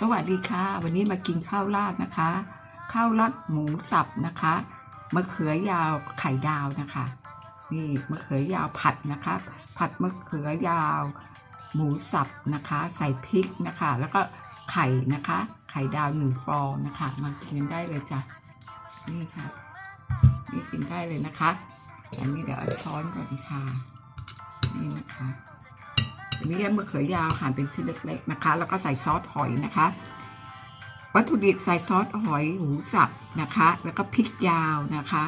สวัสดีค่ะ วันนี้มากินข้าวราดนะคะ ข้าวราดหมูสับนะคะมะเขือยาวไข่ดาวนะคะ นี่มะเขือยาวผัดนะคะ ผัดมะเขือยาว หมูสับนะคะ ใส่พริกนะคะ แล้วก็ไข่นะคะ ไข่ดาวหนึ่งฟองนะคะมากินได้เลยจ้ะนี่ค่ะนี่กินได้เลยนะคะ อันนี้เดี๋ยวช้อนก่อนค่ะนี่นะคะ นนี้มะเขือยาวหั่นเป็นชิ้นเล็กๆนะคะ แล้วก็ใส่ซอสหอยนะคะ วัตถุดิบใส่ซอสหอยหูสับนะคะ แล้วก็พริกยาวนะคะ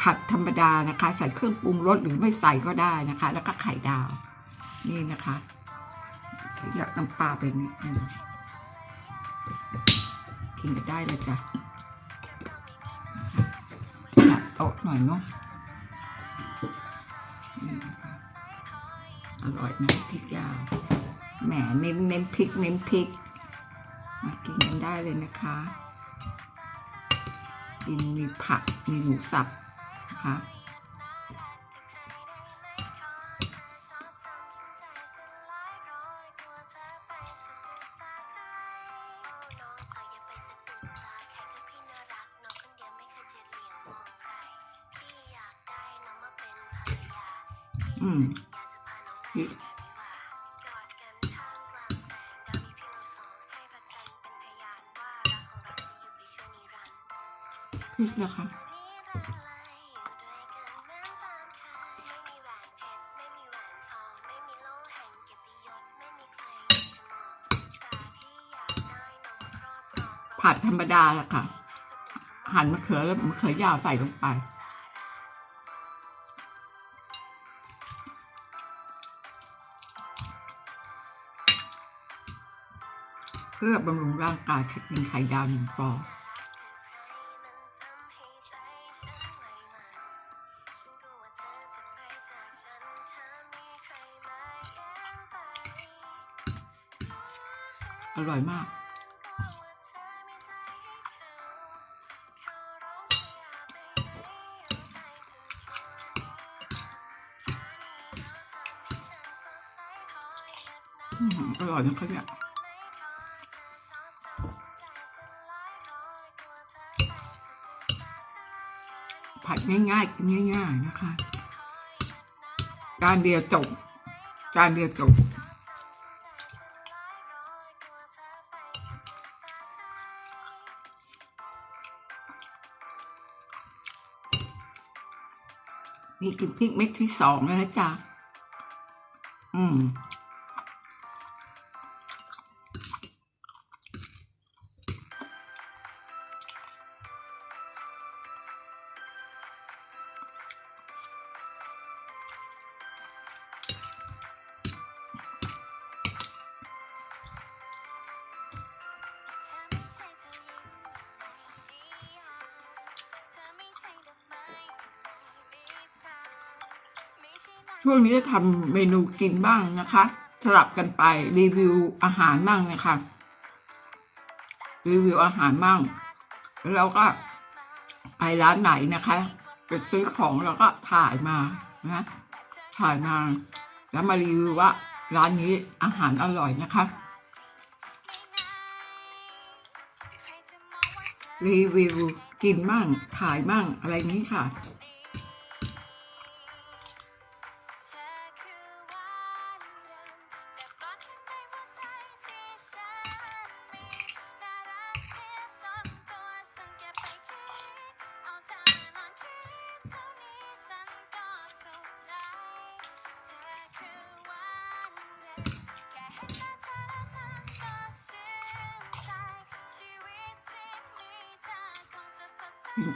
ผัดธรรมดานะคะ ใส่เครื่องปรุงรสหรือไม่ใส่ก็ได้นะคะ แล้วก็ไข่ดาว นี่นะคะอยากน้ำปลาไปนิดนึงกินก็ได้เลยจ้ะโต๊ะหน่อยเนาะ ร่อยนะพริกยาวแหมเน้นเน้นพริกเน้นพริก มากินกันได้เลยนะคะ กินมีผักมีหมูสับนะคะอืม พริกพริกนะคะผัดธรรมดาแหละค่ะ หั่นมะเขือแล้วมะเขือยาวใส่ลงไป พื่อบำรุงร่างกายเทคนิคไข่ดาวหนึ่งฟองอร่อยมากอืมอร่อยนะคะเนี่ย ผัดง่ายๆกินง่าย ๆนะคะจานเดียวจบจานเดียวจบนี่กินพริกเม็ดที่สองแล้วนะจ๊ะ อืม ช่วงนี้จะทำเมนูกินบ้างนะคะ สลับกันไปรีวิวอาหารบ้างนะคะรีวิวอาหารบ้างแล้วก็ไปร้านไหนนะคะไปซื้อของแล้วก็ถ่ายมานะถ่ายมาแล้วมารีวิวว่าร้านนี้อาหารอร่อยนะคะ รีวิวกินมั่งถ่ายมั่งอะไรนี้ค่ะ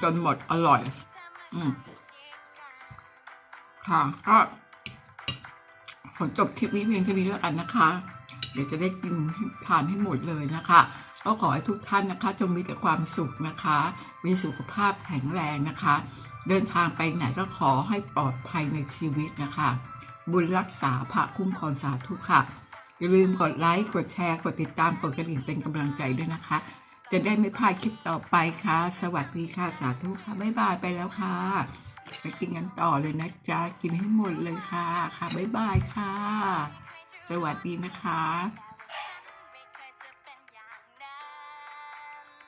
จนหมดอร่อย อืมค่ะ ก็ขอจบคลิปนี้เพียงเท่านี้แล้วกันนะคะ เดี๋ยวจะได้กินทานให้หมดเลยนะคะ ก็ขอให้ทุกท่านนะคะ จงมีแต่ความสุขนะคะ มีสุขภาพแข็งแรงนะคะ เดินทางไปไหนก็ขอให้ปลอดภัยในชีวิตนะคะ บุญรักษาพระคุ้มครองสาธุค่ะ อย่าลืมกดไลค์ กดแชร์ กดติดตาม กดกระดิ่งเป็นกำลังใจด้วยนะคะ จะได้ไม่พลาดคลิปต่อไปค่ะ สวัสดีค่ะ สาธุค่ะ บ๊ายบายไปแล้วค่ะไปกินกันต่อเลยนะจ๊ะ กินให้หมดเลยค่ะ ค่ะ บ๊ายบายค่ะ สวัสดีนะคะ